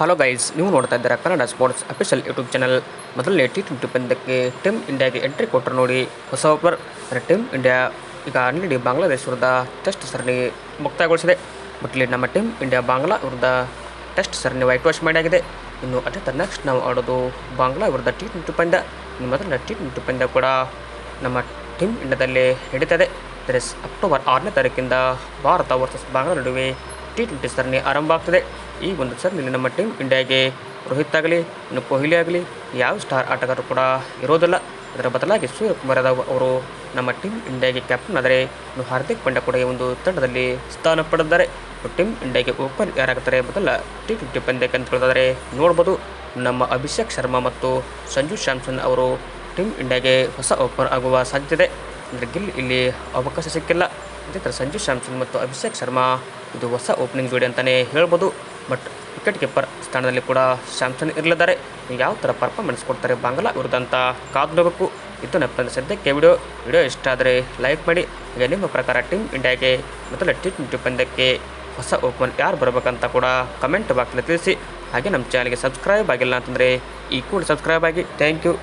Hello guys ನೀವು ನೋಡ್ತಾ ಇದ್ದೀರಾ Kannada sports official YouTube channel ಮೊದಲನೇ ಟಿ ಟ್ವೆಂಟಿ ಪಂದ್ಯಕ್ಕೆ ಟೀಮ್ ಇಂಡಿಯಾಗೆ ಎಂಟ್ರಿ ಕೊಟ್ಟರು ನೋಡಿ. ಹೊಸ ಅಂದರೆ ಟೀಮ್ ಇಂಡಿಯಾ ಈಗ ಆಲ್ರೆಡಿ ಬಾಂಗ್ಲಾದೇಶ ವಿರುದ್ಧ ಟೆಸ್ಟ್ ಸರಣಿ ಮುಕ್ತಾಯಗೊಳಿಸಿದೆ. ಬಟ್ ಇಲ್ಲಿ ನಮ್ಮ ಟೀಮ್ ಇಂಡಿಯಾ ಬಾಂಗ್ಲಾ ವಿರುದ್ಧ ಟೆಸ್ಟ್ ಸರಣಿ ವೈಟ್ ವಾಶ್ ಮಾಡಿಯಾಗಿದೆ. ಇನ್ನು ಅದೇ ನೆಕ್ಸ್ಟ್ ನಾವು ಆಡೋದು ಬಾಂಗ್ಲಾ ವಿರುದ್ಧ ಟಿ ಟ್ವೆಂಟಿ ಪಂದ್ಯ. ಇನ್ನು ಮೊದಲನೇ ಟಿ ಟ್ವೆಂಟಿ ಪಂದ್ಯ ಕೂಡ ನಮ್ಮ ಟೀಮ್ ಇಂಡಿಯಾದಲ್ಲಿ ನಡೀತದೆ ಅಂದರೆ ಅಕ್ಟೋಬರ್ ಆರನೇ ತಾರೀಕಿಂದ ಭಾರತ ವರ್ಸಸ್ ಬಾಂಗ್ಲಾ ನಡುವೆ ಟಿ ಟ್ವೆಂಟಿ ಸರಣಿ ಆರಂಭ ಆಗ್ತದೆ ಈ ಒಂದು ಸರ್ ನಿನ್ನೆ ನಮ್ಮ ಟೀಮ್ ಇಂಡಿಯಾಗೆ ರೋಹಿತ್ ಆಗಲಿ ಇನ್ನು ಕೊಹ್ಲಿ ಆಗಲಿ ಯಾವ ಸ್ಟಾರ್ ಆಟಗಾರರು ಕೂಡ ಇರೋದಿಲ್ಲ. ಅದರ ಬದಲಾಗಿ ಸೂರ್ಯಕುಮಾರ್ ಯಾದವ್ ಅವರು ನಮ್ಮ ಟೀಮ್ ಇಂಡಿಯಾಗೆ ಕ್ಯಾಪ್ಟನ್ ಆದರೆ ಇನ್ನು ಹಾರ್ದಿಕ್ ಪಾಂಡ್ಯ ಕೂಡ ಒಂದು ತಂಡದಲ್ಲಿ ಸ್ಥಾನ ಪಡೆದಿದ್ದಾರೆ. ಟೀಮ್ ಇಂಡಿಯಾಗೆ ಓಪನ್ ಯಾರಾಗುತ್ತಾರೆ ಮೊದಲ ಟಿ ಟ್ವೆಂಟಿ ಪಂದ್ಯಕ್ಕೆ ಅಂತ ಹೇಳಿದ್ರೆ ನೋಡ್ಬೋದು. ನಮ್ಮ ಅಭಿಷೇಕ್ ಶರ್ಮಾ ಮತ್ತು ಸಂಜು ಸ್ಯಾಮ್ಸನ್ ಅವರು ಟೀಮ್ ಇಂಡಿಯಾಗೆ ಹೊಸ ಓಪನ್ ಆಗುವ ಸಾಧ್ಯತೆ ಅಂದರೆ ಗಿಲ್ ಇಲ್ಲಿ ಅವಕಾಶ ಸಿಕ್ಕಿಲ್ಲ. ಥರ ಸಂಜು ಸ್ಯಾಮ್ಸನ್ ಮತ್ತು ಅಭಿಷೇಕ್ ಶರ್ಮಾ. ಇದು ಹೊಸ ಓಪನಿಂಗ್ ಜೋಡಿ ಅಂತಲೇ ಹೇಳ್ಬೋದು. ಬಟ್ ವಿಕೆಟ್ ಕೀಪರ್ ಸ್ಥಾನದಲ್ಲಿ ಕೂಡ ಸ್ಯಾಮ್ಸನ್ ಇರಲಿದ್ದಾರೆ. ಯಾವ ಥರ ಪರ್ಫಾರ್ಮೆನ್ಸ್ ಕೊಡ್ತಾರೆ ಬಾಂಗ್ಲಾ ವಿರುದ್ಧ ಅಂತ ಕಾದು ನೋಡಬೇಕು. ಇದು ನಮ್ಮ ಸದ್ಯಕ್ಕೆ ವಿಡಿಯೋ ವಿಡಿಯೋ ಇಷ್ಟ ಆದರೆ ಲೈಕ್ ಮಾಡಿ. ಈಗ ನಿಮ್ಮ ಪ್ರಕಾರ ಟೀಮ್ ಇಂಡಿಯಾಗೆ ಮೊದಲ ಟಿ ಟ್ವೆಂಟಿ ಪಂದ್ಯಕ್ಕೆ ಹೊಸ ಓಪನ್ ಯಾರು ಬರಬೇಕಂತ ಕೂಡ ಕಮೆಂಟ್ ಬಾಕ್ಸಲ್ಲಿ ತಿಳಿಸಿ. ಹಾಗೆ ನಮ್ಮ ಚಾನಲ್ಗೆ ಸಬ್ಸ್ಕ್ರೈಬ್ ಆಗಿಲ್ಲ ಅಂತಂದರೆ ಈ ಕೂಡ ಸಬ್ಸ್ಕ್ರೈಬ್ ಆಗಿ. Thank you